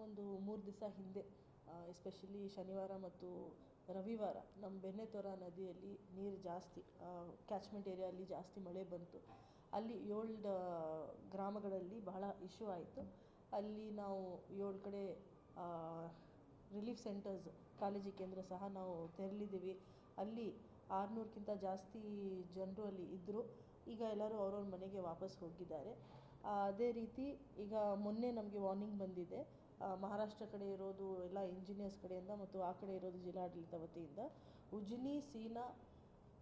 ಒಂದು ಮೂರು ದಿವಸ ಹಿಂದೆ ಎಸ್ಪೆಷಲಿ ಶನಿವಾರ ಮತ್ತು ರವಿವಾರ ನಮ್ಮ ಬೆಣ್ಣೆತೊರ ನದಿಯಲ್ಲಿ ನೀರು ಜಾಸ್ತಿ ಕ್ಯಾಚ್ಮೆಂಟ್ ಏರಿಯಲ್ಲಿ ಜಾಸ್ತಿ ಮಳೆ ಬಂತು. ಅಲ್ಲಿ ಏಳು ಗ್ರಾಮಗಳಲ್ಲಿ ಬಹಳ ಇಶ್ಯೂ ಆಯಿತು. ಅಲ್ಲಿ ನಾವು ಏಳು ಕಡೆ ರಿಲೀಫ್ ಸೆಂಟರ್ಸ್ ಕಾಳಜಿ ಕೇಂದ್ರ ಸಹ ನಾವು ತೆರಳಿದ್ದೀವಿ ಅಲ್ಲಿ ಆರುನೂರಕ್ಕಿಂತ ಜಾಸ್ತಿ ಜನರು ಅಲ್ಲಿ ಇದ್ದರು ಈಗ ಎಲ್ಲರೂ ಅವ್ರವ್ರ ಮನೆಗೆ ವಾಪಸ್ ಹೋಗಿದ್ದಾರೆ. ಅದೇ ರೀತಿ ಈಗ ಮೊನ್ನೆ ನಮಗೆ ವಾರ್ನಿಂಗ್ ಬಂದಿದೆ. ಮಹಾರಾಷ್ಟ್ರ ಕಡೆ ಇರೋದು ಎಲ್ಲ ಇಂಜಿನಿಯರ್ಸ್ ಕಡೆಯಿಂದ ಮತ್ತು ಆ ಕಡೆ ಇರೋದು ಜಿಲ್ಲಾಡಳಿತ ವತಿಯಿಂದ ಉಜ್ನಿ, ಸೀನಾ,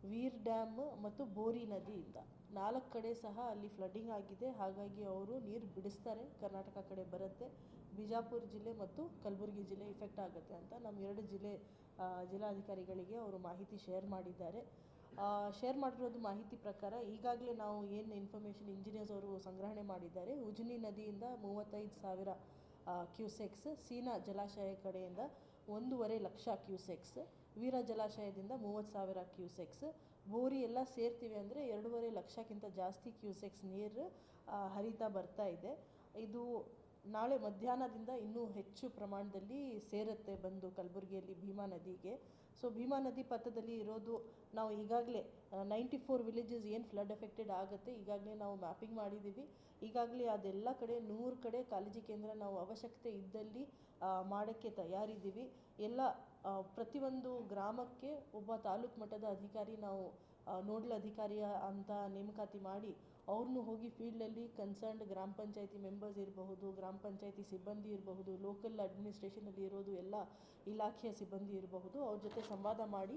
ವೀರ್ ಡ್ಯಾಮ್ ಮತ್ತು ಬೋರಿ ನದಿಯಿಂದ. ನಾಲ್ಕು ಕಡೆ ಸಹ ಅಲ್ಲಿ ಫ್ಲಡ್ಡಿಂಗ್ ಆಗಿದೆ. ಹಾಗಾಗಿ ಅವರು ನೀರು ಬಿಡಿಸ್ತಾರೆ. ಕರ್ನಾಟಕ ಕಡೆ ಬರುತ್ತೆ. ಬಿಜಾಪುರ ಜಿಲ್ಲೆ ಮತ್ತು ಕಲಬುರಗಿ ಜಿಲ್ಲೆ ಇಫೆಕ್ಟ್ ಆಗುತ್ತೆ ಅಂತ ನಮ್ಮ ಎರಡು ಜಿಲ್ಲೆ ಜಿಲ್ಲಾಧಿಕಾರಿಗಳಿಗೆ ಅವರು ಮಾಹಿತಿ ಶೇರ್ ಮಾಡಿದ್ದಾರೆ. ಶೇರ್ ಮಾಡಿರೋದು ಮಾಹಿತಿ ಪ್ರಕಾರ ಈಗಾಗಲೇ ನಾವು ಏನು ಇನ್ಫಾರ್ಮೇಷನ್ ಇಂಜಿನಿಯರ್ಸ್ ಅವರು ಸಂಗ್ರಹಣೆ ಮಾಡಿದ್ದಾರೆ, ಉಜ್ನಿ ನದಿಯಿಂದ ಮೂವತ್ತೈದು ಸಾವಿರ ಕ್ಯೂಸೆಕ್ಸ್ ಸೀನಾ ಜಲಾಶಯ ಕಡೆಯಿಂದ ಒಂದೂವರೆ ಲಕ್ಷ ಕ್ಯೂಸೆಕ್ಸ್ ವೀರ ಜಲಾಶಯದಿಂದ ಮೂವತ್ತು ಸಾವಿರ ಕ್ಯೂಸೆಕ್ಸ್ ಬೋರಿ ಎಲ್ಲ ಸೇರ್ತೀವಿ ಅಂದರೆ ಎರಡೂವರೆ ಲಕ್ಷಕ್ಕಿಂತ ಜಾಸ್ತಿ ಕ್ಯೂಸೆಕ್ಸ್ ನೀರು ಹರಿತಾ ಬರ್ತಾ ಇದೆ. ಇದು ನಾಳೆ ಮಧ್ಯಾಹ್ನದಿಂದ ಇನ್ನೂ ಹೆಚ್ಚು ಪ್ರಮಾಣದಲ್ಲಿ ಸೇರುತ್ತೆ ಬಂದು ಕಲಬುರಗಿಯಲ್ಲಿ ಭೀಮಾ ನದಿಗೆ. ಸೊ, ಭೀಮಾ ನದಿ ಪಥದಲ್ಲಿ ಇರೋದು ನಾವು ಈಗಾಗಲೇ ನೈಂಟಿ ಫೋರ್ ವಿಲೇಜಸ್ ಏನು ಫ್ಲಡ್ ಎಫೆಕ್ಟೆಡ್ ಆಗುತ್ತೆ ಈಗಾಗಲೇ ನಾವು ಮ್ಯಾಪಿಂಗ್ ಮಾಡಿದ್ದೀವಿ. ಈಗಾಗಲೇ ಅದೆಲ್ಲ ಕಡೆ, ನೂರು ಕಡೆ ಕಾಳಜಿ ಕೇಂದ್ರ ನಾವು ಅವಶ್ಯಕತೆ ಇದ್ದಲ್ಲಿ ಮಾಡೋಕ್ಕೆ ತಯಾರಿದ್ದೀವಿ. ಎಲ್ಲ ಪ್ರತಿಯೊಂದು ಗ್ರಾಮಕ್ಕೆ ಒಬ್ಬ ತಾಲೂಕು ಮಟ್ಟದ ಅಧಿಕಾರಿ ನಾವು ನೋಡಲ್ ಅಧಿಕಾರಿಯ ಅಂತ ನೇಮಕಾತಿ ಮಾಡಿ ಅವ್ರನ್ನೂ ಹೋಗಿ ಫೀಲ್ಡಲ್ಲಿ ಕನ್ಸರ್ನ್ಡ್ ಗ್ರಾಮ ಪಂಚಾಯಿತಿ ಮೆಂಬರ್ಸ್ ಇರಬಹುದು, ಗ್ರಾಮ ಪಂಚಾಯಿತಿ ಸಿಬ್ಬಂದಿ ಇರಬಹುದು ಲೋಕಲ್ ಅಡ್ಮಿನಿಸ್ಟ್ರೇಷನಲ್ಲಿ ಇರೋದು ಎಲ್ಲ ಇಲಾಖೆಯ ಸಿಬ್ಬಂದಿ ಇರಬಹುದು. ಅವ್ರ ಜೊತೆ ಸಂವಾದ ಮಾಡಿ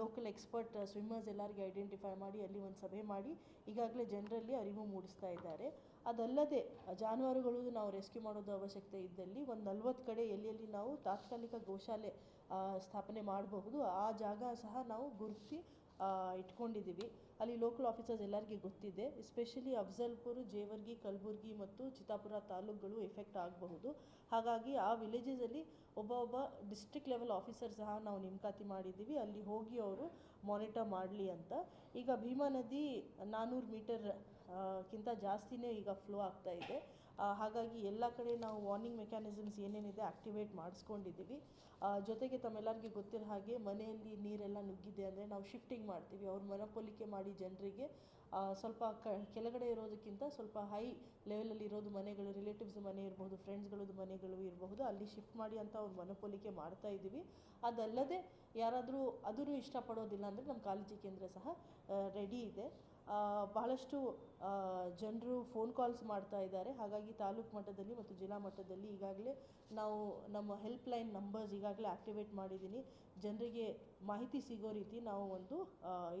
ಲೋಕಲ್ ಎಕ್ಸ್ಪರ್ಟ್ ಸ್ವಿಮ್ಮರ್ಸ್ ಎಲ್ಲರಿಗೆ ಐಡೆಂಟಿಫೈ ಮಾಡಿ, ಅಲ್ಲಿ ಒಂದು ಸಭೆ ಮಾಡಿ, ಈಗಾಗಲೇ ಜನರಲ್ಲಿ ಅರಿವು ಮೂಡಿಸ್ತಾ ಇದ್ದಾರೆ. ಅದಲ್ಲದೆ, ಜಾನುವಾರುಗಳು ನಾವು ರೆಸ್ಕ್ಯೂ ಮಾಡೋದು ಅವಶ್ಯಕತೆ ಇದ್ದಲ್ಲಿ ಒಂದು ನಲ್ವತ್ತು ಕಡೆ ಎಲ್ಲಿ ಎಲ್ಲಿ ನಾವು ತಾತ್ಕಾಲಿಕ ಗೋಶಾಲೆ ಸ್ಥಾಪನೆ ಮಾಡಬಹುದು. ಆ ಜಾಗ ಸಹ ನಾವು ಗುರುತಿಸಿ ಇಟ್ಕೊಂಡಿದ್ದೀವಿ. ಅಲ್ಲಿ ಲೋಕಲ್ ಆಫೀಸರ್ಸ್ ಎಲ್ಲರಿಗೂ ಗೊತ್ತಿದೆ. ಎಸ್ಪೆಷಲಿ ಅಫ್ಜಲ್ಪುರ್ ಜೇವರ್ಗಿ ಕಲಬುರ್ಗಿ ಮತ್ತು ಚಿತ್ತಾಪುರ ತಾಲೂಕುಗಳು ಎಫೆಕ್ಟ್ ಆಗಬಹುದು. ಹಾಗಾಗಿ ಆ ವಿಲೇಜಸಲ್ಲಿ ಒಬ್ಬ ಒಬ್ಬ ಡಿಸ್ಟ್ರಿಕ್ಟ್ ಲೆವೆಲ್ ಆಫೀಸರ್ ಸಹ ನಾವು ನೇಮಕಾತಿ ಮಾಡಿದ್ದೀವಿ. ಅಲ್ಲಿ ಹೋಗಿ ಅವರು ಮಾನಿಟರ್ ಮಾಡಲಿ ಅಂತ. ಈಗ ಭೀಮಾ ನದಿ ನಾನ್ನೂರು ಮೀಟರ್ ಕ್ಕಿಂತ ಜಾಸ್ತಿನೇ ಈಗ ಫ್ಲೋ ಆಗ್ತಾ ಇದೆ. ಹಾಗಾಗಿ ಎಲ್ಲ ಕಡೆ ನಾವು ವಾರ್ನಿಂಗ್ ಮೆಕ್ಯಾನಿಸಮ್ಸ್ ಏನೇನಿದೆ ಆಕ್ಟಿವೇಟ್ ಮಾಡಿಸ್ಕೊಂಡಿದ್ದೀವಿ. ಜೊತೆಗೆ ತಮ್ಮೆಲ್ಲರಿಗೂ ಗೊತ್ತಿರೋ ಹಾಗೆ ಮನೆಯಲ್ಲಿ ನೀರೆಲ್ಲ ನುಗ್ಗಿದೆ ಅಂದರೆ ನಾವು ಶಿಫ್ಟಿಂಗ್ ಮಾಡ್ತೀವಿ. ಅವ್ರ ಮನಪೊಲಿಕೆ ಮಾಡಿ ಜನರಿಗೆ ಸ್ವಲ್ಪ ಕ, ಕೆಳಗಡೆ ಇರೋದಕ್ಕಿಂತ ಸ್ವಲ್ಪ ಹೈ ಲೆವೆಲಲ್ಲಿ ಇರೋದು ಮನೆಗಳು ರಿಲೇಟಿವ್ಸ್ ಮನೆ ಇರ್ಬೋದು ಫ್ರೆಂಡ್ಸ್ಗಳದ್ದು ಮನೆಗಳು ಇರಬಹುದು, ಅಲ್ಲಿ ಶಿಫ್ಟ್ ಮಾಡಿ ಅಂತ ಅವ್ರ ಮನಪೊಲಿಕೆ ಮಾಡ್ತಾ ಇದ್ದೀವಿ. ಅದಲ್ಲದೆ ಯಾರಾದರೂ ಅದನ್ನು ಇಷ್ಟಪಡೋದಿಲ್ಲ ಅಂದರೆ ನಮ್ಮ ಕಾಳಜಿ ಕೇಂದ್ರ ಸಹ ರೆಡಿ ಇದೆ. ಬಹಳಷ್ಟು ಜನರು ಫೋನ್ ಕಾಲ್ಸ್ ಮಾಡ್ತಾ ಇದ್ದಾರೆ. ಹಾಗಾಗಿ ತಾಲೂಕು ಮಟ್ಟದಲ್ಲಿ ಮತ್ತು ಜಿಲ್ಲಾ ಮಟ್ಟದಲ್ಲಿ ಈಗಾಗಲೇ ನಾವು ನಮ್ಮ ಹೆಲ್ಪ್ ಲೈನ್ ನಂಬರ್ಸ್ ಈಗಾಗಲೇ ಆಕ್ಟಿವೇಟ್ ಮಾಡಿದ್ದೀನಿ ಜನರಿಗೆ ಮಾಹಿತಿ ಸಿಗೋ ರೀತಿ ನಾವು ಒಂದು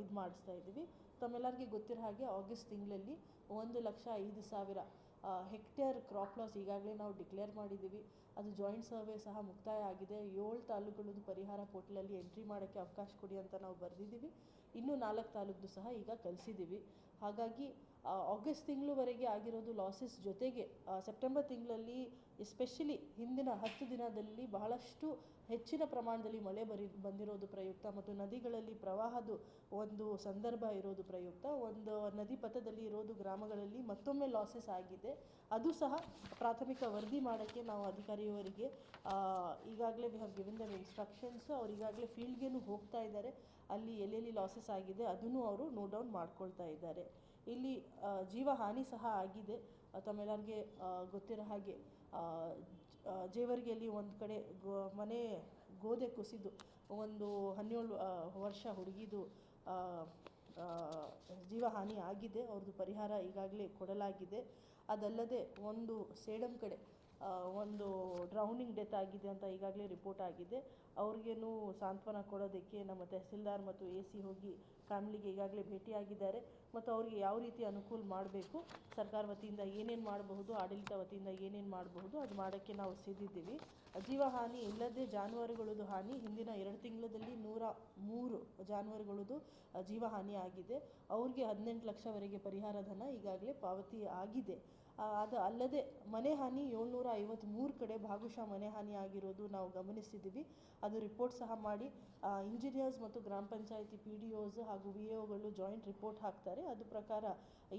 ಇದು ಮಾಡಿಸ್ತಾ ಇದ್ದೀವಿ. ತಮ್ಮೆಲ್ಲರಿಗೆ ಗೊತ್ತಿರೋ ಹಾಗೆ ಆಗಸ್ಟ್ ತಿಂಗಳಲ್ಲಿ ಒಂದು ಲಕ್ಷ ಐದು ಸಾವಿರ ಹೆಕ್ಟೇರ್ ಕ್ರಾಪ್ ಲಾಸ್ ಈಗಾಗಲೇ ನಾವು ಡಿಕ್ಲೇರ್ ಮಾಡಿದ್ದೀವಿ ಅದು ಜಾಯಿಂಟ್ ಸರ್ವೆ ಸಹ ಮುಕ್ತಾಯ ಆಗಿದೆ. ಏಳು ತಾಲೂಕುಗಳದ್ದು ಪರಿಹಾರ ಪೋರ್ಟಲಲ್ಲಿ ಎಂಟ್ರಿ ಮಾಡೋಕ್ಕೆ ಅವಕಾಶ ಕೊಡಿ ಅಂತ ನಾವು ಬರೆದಿದ್ದೀವಿ. ಇನ್ನೂ ನಾಲ್ಕು ತಾಲೂಕ್ದು ಸಹ ಈಗ ಕಲಿಸಿದ್ದೀವಿ. ಹಾಗಾಗಿ ಆಗಸ್ಟ್ ತಿಂಗಳವರೆಗೆ ಆಗಿರೋದು ಲಾಸಸ್ ಜೊತೆಗೆ ಸೆಪ್ಟೆಂಬರ್ ತಿಂಗಳಲ್ಲಿ ಎಸ್ಪೆಷಲಿ ಹಿಂದಿನ ಹತ್ತು ದಿನದಲ್ಲಿ ಬಹಳಷ್ಟು ಹೆಚ್ಚಿನ ಪ್ರಮಾಣದಲ್ಲಿ ಮಳೆ ಬರಿ, ಬಂದಿರೋದು ಪ್ರಯುಕ್ತ ಮತ್ತು ನದಿಗಳಲ್ಲಿ ಪ್ರವಾಹದ ಒಂದು ಸಂದರ್ಭ ಇರೋದು ಪ್ರಯುಕ್ತ. ಒಂದು ನದಿ ಪಥದಲ್ಲಿ ಇರೋದು ಗ್ರಾಮಗಳಲ್ಲಿ ಮತ್ತೊಮ್ಮೆ ಲಾಸಸ್ ಆಗಿದೆ. ಅದು ಸಹ ಪ್ರಾಥಮಿಕ ವರದಿ ಮಾಡೋಕ್ಕೆ ನಾವು ಅಧಿಕಾರಿಯವರಿಗೆ ಈಗಾಗಲೇ we have given them instructions ಅವ್ರು ಈಗಾಗಲೇ ಫೀಲ್ಡ್ಗೇನು ಹೋಗ್ತಾ ಇದ್ದಾರೆ. ಅಲ್ಲಿ ಎಲ್ಲೆಲ್ಲಿ ಲಾಸಸ್ ಆಗಿದೆ ಅದನ್ನು ಅವರು ನೋಟ್ ಡೌನ್ ಮಾಡ್ಕೊಳ್ತಾ ಇದ್ದಾರೆ. ಇಲ್ಲಿ ಜೀವ ಹಾನಿ ಸಹ ಆಗಿದೆ. ತಮ್ಮೆಲ್ಲರಿಗೆ ಗೊತ್ತಿರೋ ಹಾಗೆ ಜೇವರ್ಗಿಯಲ್ಲಿ ಒಂದು ಕಡೆ ಗೋ, ಮನೆ ಗೋದೆ ಕುಸಿದು, ಒಂದು ಹನ್ನೇಳು ವರ್ಷ ಹುಡುಗಿದು ಜೀವ ಹಾನಿ ಆಗಿದೆ. ಅವ್ರದ್ದು ಪರಿಹಾರ ಈಗಾಗಲೇ ಕೊಡಲಾಗಿದೆ. ಅದಲ್ಲದೆ ಒಂದು ಸೇಡಂ ಕಡೆ ಒಂದು ಡ್ರೌನಿಂಗ್ ಡೆತ್ ಆಗಿದೆ ಅಂತ ಈಗಾಗಲೇ ರಿಪೋರ್ಟ್ ಆಗಿದೆ. ಅವ್ರಿಗೇನು ಸಾಂತ್ವನ ಕೊಡೋದಕ್ಕೆ ನಮ್ಮ ತಹಸೀಲ್ದಾರ್ ಮತ್ತು ಎ ಸಿ ಹೋಗಿ ಫ್ಯಾಮ್ಲಿಗೆ ಈಗಾಗಲೇ ಭೇಟಿಯಾಗಿದ್ದಾರೆ. ಮತ್ತು ಅವರಿಗೆ ಯಾವ ರೀತಿ ಅನುಕೂಲ ಮಾಡಬೇಕು, ಸರ್ಕಾರ ವತಿಯಿಂದ ಏನೇನು ಮಾಡಬಹುದು, ಆಡಳಿತ ವತಿಯಿಂದ ಏನೇನು ಮಾಡಬಹುದು, ಅದು ಮಾಡೋಕ್ಕೆ ನಾವು ಸಿದ್ಧಿದ್ದೀವಿ ಜೀವಹಾನಿ ಇಲ್ಲದೆ ಜಾನುವಾರುಗಳದ್ದು ಹಾನಿ, ಹಿಂದಿನ ಎರಡು ತಿಂಗಳಲ್ಲಿ ನೂರ ಮೂರು ಜಾನುವಾರುಗಳದ್ದು, ಜೀವ ಜೀವಹಾನಿ ಆಗಿದೆ. ಅವ್ರಿಗೆ ಹದಿನೆಂಟು ಲಕ್ಷವರೆಗೆ ಪರಿಹಾರ ಧನ ಈಗಾಗಲೇ ಪಾವತಿ ಆಗಿದೆ. ಅದು ಅಲ್ಲದೆ ಮನೆ ಹಾನಿ ಏಳ್ನೂರ ಐವತ್ತ್ಮೂರು ಕಡೆ ಭಾಗಶಃ ಮನೆ ಹಾನಿ ಆಗಿರೋದು ನಾವು ಗಮನಿಸಿದ್ದೀವಿ ಅದು ರಿಪೋರ್ಟ್ ಸಹ ಮಾಡಿ ಇಂಜಿನಿಯರ್ಸ್ ಮತ್ತು ಗ್ರಾಮ ಪಂಚಾಯಿತಿ ಪಿ ಡಿ ಒಸ್ ಹಾಗೂ ವಿ ಒಗಳು ಜಾಯಿಂಟ್ ರಿಪೋರ್ಟ್ ಹಾಕ್ತಾರೆ. ಅದು ಪ್ರಕಾರ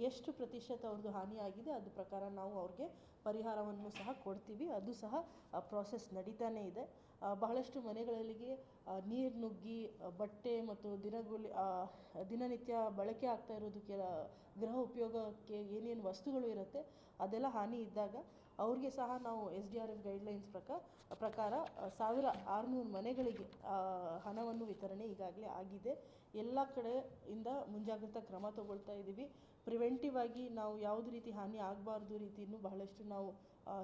ಎಷ್ಟು ಪ್ರತಿಶತ ಅವ್ರದ್ದು ಹಾನಿ ಆಗಿದೆ ಅದ್ರ ಪ್ರಕಾರ ನಾವು ಅವ್ರಿಗೆ ಪರಿಹಾರವನ್ನು ಸಹ ಕೊಡ್ತೀವಿ. ಅದು ಸಹ ಪ್ರಾಸೆಸ್ ನಡೀತಾನೇ ಇದೆ. ಬಹಳಷ್ಟು ಮನೆಗಳಿಗೆ ನೀರು ನುಗ್ಗಿ ಬಟ್ಟೆ ಮತ್ತು ದಿನಗೂಲಿ ದಿನನಿತ್ಯ ಬಳಕೆ ಆಗ್ತಾ ಇರೋದು ಕೆಲ ಗೃಹ ಉಪಯೋಗಕ್ಕೆ ಏನೇನು ವಸ್ತುಗಳು ಇರುತ್ತೆ, ಅದೆಲ್ಲ ಹಾನಿ ಇದ್ದಾಗ ಅವ್ರಿಗೆ ಸಹ ನಾವು S D R F guidelines ಪ್ರಕಾರ ಪ್ರಕಾರ ಸಾವಿರ ಆರುನೂರು ಮನೆಗಳಿಗೆ ಹಣವನ್ನು ವಿತರಣೆ ಈಗಾಗಲೇ ಆಗಿದೆ. ಎಲ್ಲ ಕಡೆಯಿಂದ ಮುಂಜಾಗ್ರತಾ ಕ್ರಮ ತಗೊಳ್ತಾ ಇದ್ದೀವಿ ಪ್ರಿವೆಂಟಿವ್ ಆಗಿ ನಾವು ಯಾವುದೇ ರೀತಿ ಹಾನಿ ಆಗಬಾರ್ದು ರೀತಿಯೂ ಬಹಳಷ್ಟು ನಾವು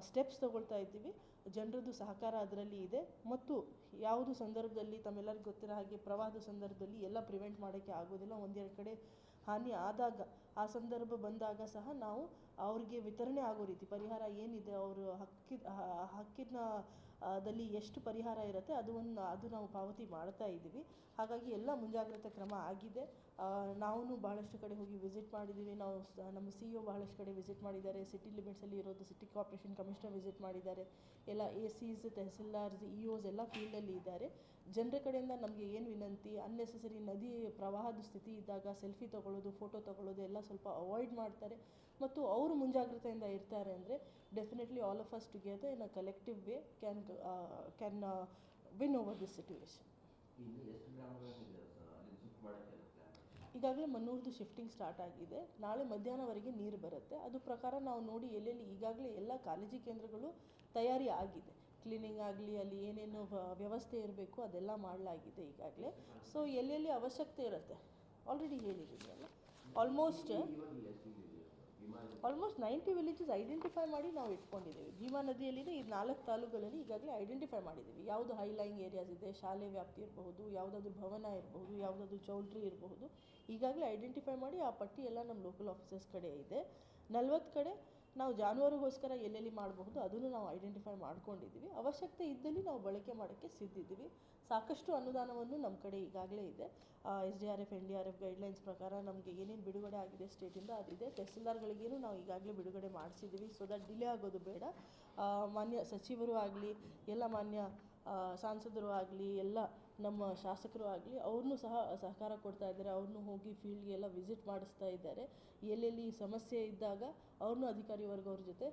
ಸ್ಟೆಪ್ಸ್ ತಗೊಳ್ತಾ ಇದ್ದೀವಿ. ಜನರದ್ದು ಸಹಕಾರ ಅದರಲ್ಲಿ ಇದೆ. ಮತ್ತು ಯಾವುದು ಸಂದರ್ಭದಲ್ಲಿ ತಮ್ಮೆಲ್ಲರಿಗೂ ಗೊತ್ತಿರೋ ಹಾಗೆ ಪ್ರವಾಹದ ಸಂದರ್ಭದಲ್ಲಿ ಎಲ್ಲ ಪ್ರಿವೆಂಟ್ ಮಾಡೋಕ್ಕೆ ಆಗೋದಿಲ್ಲ. ಒಂದೆರಡು ಕಡೆ ಹಾನಿ ಆದಾಗ, ಆ ಸಂದರ್ಭ ಬಂದಾಗ ಸಹ ನಾವು ಅವ್ರಿಗೆ ವಿತರಣೆ ಆಗೋ ರೀತಿ, ಪರಿಹಾರ ಏನಿದೆ, ಅವರು ಹಕ್ಕಿದ ದಲ್ಲಿ ಎಷ್ಟು ಪರಿಹಾರ ಇರುತ್ತೆ, ಅದು ಒಂದು, ಅದು ನಾವು ಪಾವತಿ ಮಾಡ್ತಾ ಇದ್ದೀವಿ. ಹಾಗಾಗಿ ಎಲ್ಲ ಮುಂಜಾಗ್ರತೆ ಕ್ರಮ ಆಗಿದೆ. ನಾವು ಬಹಳಷ್ಟು ಕಡೆ ಹೋಗಿ ವಿಸಿಟ್ ಮಾಡಿದ್ದೀವಿ ನಾವು ನಮ್ಮ ಸಿ ಒ ಬಹಳಷ್ಟು ಕಡೆ ವಿಸಿಟ್ ಮಾಡಿದ್ದಾರೆ. ಸಿಟಿ ಲಿಮಿಟ್ಸಲ್ಲಿ ಇರೋದು ಸಿಟಿ ಕಾರ್ಪೊರೇಷನ್ ಕಮಿಷನರ್ ವಿಸಿಟ್ ಮಾಡಿದ್ದಾರೆ. ಎಲ್ಲ ಎ ಸಿಸ್ ತಹಸೀಲ್ದಾರ್ಸ್ ಇ ಒಸ್ ಎಲ್ಲ ಫೀಲ್ಡಲ್ಲಿ ಇದ್ದಾರೆ. ಜನರ ಕಡೆಯಿಂದ ನಮಗೆ ಏನು ವಿನಂತಿ ಅನ್ನೆಸೆಸರಿ ನದಿ ಪ್ರವಾಹದ ಸ್ಥಿತಿ ಇದ್ದಾಗ ಸೆಲ್ಫಿ ತಗೊಳ್ಳೋದು ಫೋಟೋ ತಗೊಳ್ಳೋದು ಎಲ್ಲ ಸ್ವಲ್ಪ ಅವಾಯ್ಡ್ ಮಾಡ್ತಾರೆ. ಮತ್ತು ಅವರು ಮುಂಜಾಗ್ರತೆಯಿಂದ ಇರ್ತಾರೆ ಅಂದರೆ definitely all of us together in a collective way can can win over this situation ಈಗಾಗಲೇ ಮನ್ನೂರ್ದು ಶಿಫ್ಟಿಂಗ್ ಸ್ಟಾರ್ಟ್ ಆಗಿದೆ. ನಾಳೆ ಮಧ್ಯಾಹ್ನವರೆಗೆ ನೀರು ಬರುತ್ತೆ. ಅದು ಪ್ರಕಾರ ನಾವು ನೋಡಿ ಎಲ್ಲೆಲ್ಲಿ ಈಗಾಗಲೇ ಎಲ್ಲ ಕಾಳಜಿ ಕೇಂದ್ರಗಳು ತಯಾರಿ ಆಗಿದೆ. ಕ್ಲೀನಿಂಗ್ ಆಗಲಿ, ಅಲ್ಲಿ ಏನೇನು ವ್ಯವಸ್ಥೆ ಇರಬೇಕು, ಅದೆಲ್ಲ ಮಾಡಲಾಗಿದೆ ಈಗಾಗಲೇ. ಸೊ ಎಲ್ಲೆಲ್ಲಿ ಅವಶ್ಯಕತೆ ಇರುತ್ತೆ? ಆಲ್ರೆಡಿ ಹೇಳಿದ್ದೀನಿ ಅಲ್ಲ ಆಲ್ಮೋಸ್ಟ್ ಇವಾಗ ಎಷ್ಟು ಇದೆ ವಿಮಾನ ಆಲ್ಮೋಸ್ಟ್ ನೈಂಟಿ ವಿಲೇಜಸ್ ಐಡೆಂಟಿಫೈ ಮಾಡಿ ನಾವು ಇಟ್ಕೊಂಡಿದ್ದೀವಿ. ಭೀಮಾ ನದಿಯಲ್ಲಿದೆ, ಈ ನಾಲ್ಕು ತಾಲೂಕುಗಳಲ್ಲಿ ಈಗಾಗಲೇ ಐಡೆಂಟಿಫೈ ಮಾಡಿದ್ದೀವಿ. ಯಾವುದು ಹೈಲೈಂಗ್ ಏರಿಯಾಸ್ ಇದೆ, ಶಾಲೆ ವ್ಯಾಪ್ತಿ ಇರಬಹುದು, ಯಾವುದಾದ್ರು ಭವನ ಇರಬಹುದು, ಯಾವುದಾದ್ರೂ ಚೌಲ್ಟ್ರಿ ಇರಬಹುದು, ಈಗಾಗಲೇ ಐಡೆಂಟಿಫೈ ಮಾಡಿ ಆ ಪಟ್ಟಿ ಎಲ್ಲ ನಮ್ಮ ಲೋಕಲ್ ಆಫೀಸರ್ಸ್ ಕಡೆ ಇದೆ. ನಲ್ವತ್ತು ಕಡೆ ನಾವು ಜಾನುವಾರುಗೋಸ್ಕರ ಎಲ್ಲೆಲ್ಲಿ ಮಾಡಬಹುದು ಅದನ್ನು ನಾವು ಐಡೆಂಟಿಫೈ ಮಾಡ್ಕೊಂಡಿದ್ದೀವಿ. ಅವಶ್ಯಕತೆ ಇದ್ದಲ್ಲಿ ನಾವು ಬಳಕೆ ಮಾಡೋಕ್ಕೆ ಸಿದ್ಧಿದ್ದೀವಿ ಸಾಕಷ್ಟು ಅನುದಾನವನ್ನು ನಮ್ಮ ಕಡೆ ಈಗಾಗಲೇ ಇದೆ. S D R F N D R F guidelines ಪ್ರಕಾರ ನಮಗೆ ಏನೇನು ಬಿಡುಗಡೆ ಆಗಿದೆ ಸ್ಟೇಟಿಂದ ಅದಿದೆ. ತಹಸೀಲ್ದಾರ್ಗಳಿಗೇನು ನಾವು ಈಗಾಗಲೇ ಬಿಡುಗಡೆ ಮಾಡಿಸಿದ್ದೀವಿ. ಸೊ ದಟ್ ಡಿಲೇ ಆಗೋದು ಬೇಡ. ಮಾನ್ಯ ಸಚಿವರು ಆಗಲಿ, ಎಲ್ಲ ಮಾನ್ಯ ಸಾಂಸದರು ಸಂಸದರು ಆಗಲಿ, ಎಲ್ಲ ನಮ್ಮ ಶಾಸಕರು ಆಗಲಿ, ಅವ್ರನ್ನೂ ಸಹ ಸಹಕಾರ ಕೊಡ್ತಾ ಇದ್ದಾರೆ. ಅವ್ರನ್ನೂ ಹೋಗಿ ಫೀಲ್ಡ್ಗೆಲ್ಲ ವಿಸಿಟ್ ಮಾಡಿಸ್ತಾ ಇದ್ದಾರೆ. ಎಲ್ಲೆಲ್ಲಿ ಸಮಸ್ಯೆ ಇದ್ದಾಗ ಅವ್ರನ್ನೂ ಅಧಿಕಾರಿ ವರ್ಗವ್ರ ಜೊತೆ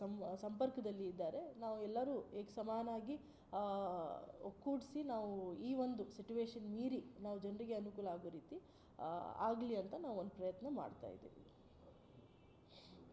ಸಂ, ಸಂಪರ್ಕದಲ್ಲಿ ಇದ್ದಾರೆ. ನಾವು ಎಲ್ಲರೂ ಏಕ ಸಮಾನಾಗಿ ಒಕ್ಕೂಡಿಸಿ ನಾವು ಈ ಒಂದು ಸಿಟುವೇಶನ್ ಮೀರಿ ನಾವು ಜನರಿಗೆ ಅನುಕೂಲ ಆಗೋ ರೀತಿ ಆಗಲಿ ಅಂತ ನಾವು ಒಂದು ಪ್ರಯತ್ನ ಮಾಡ್ತಾ ಇದ್ದೀವಿ.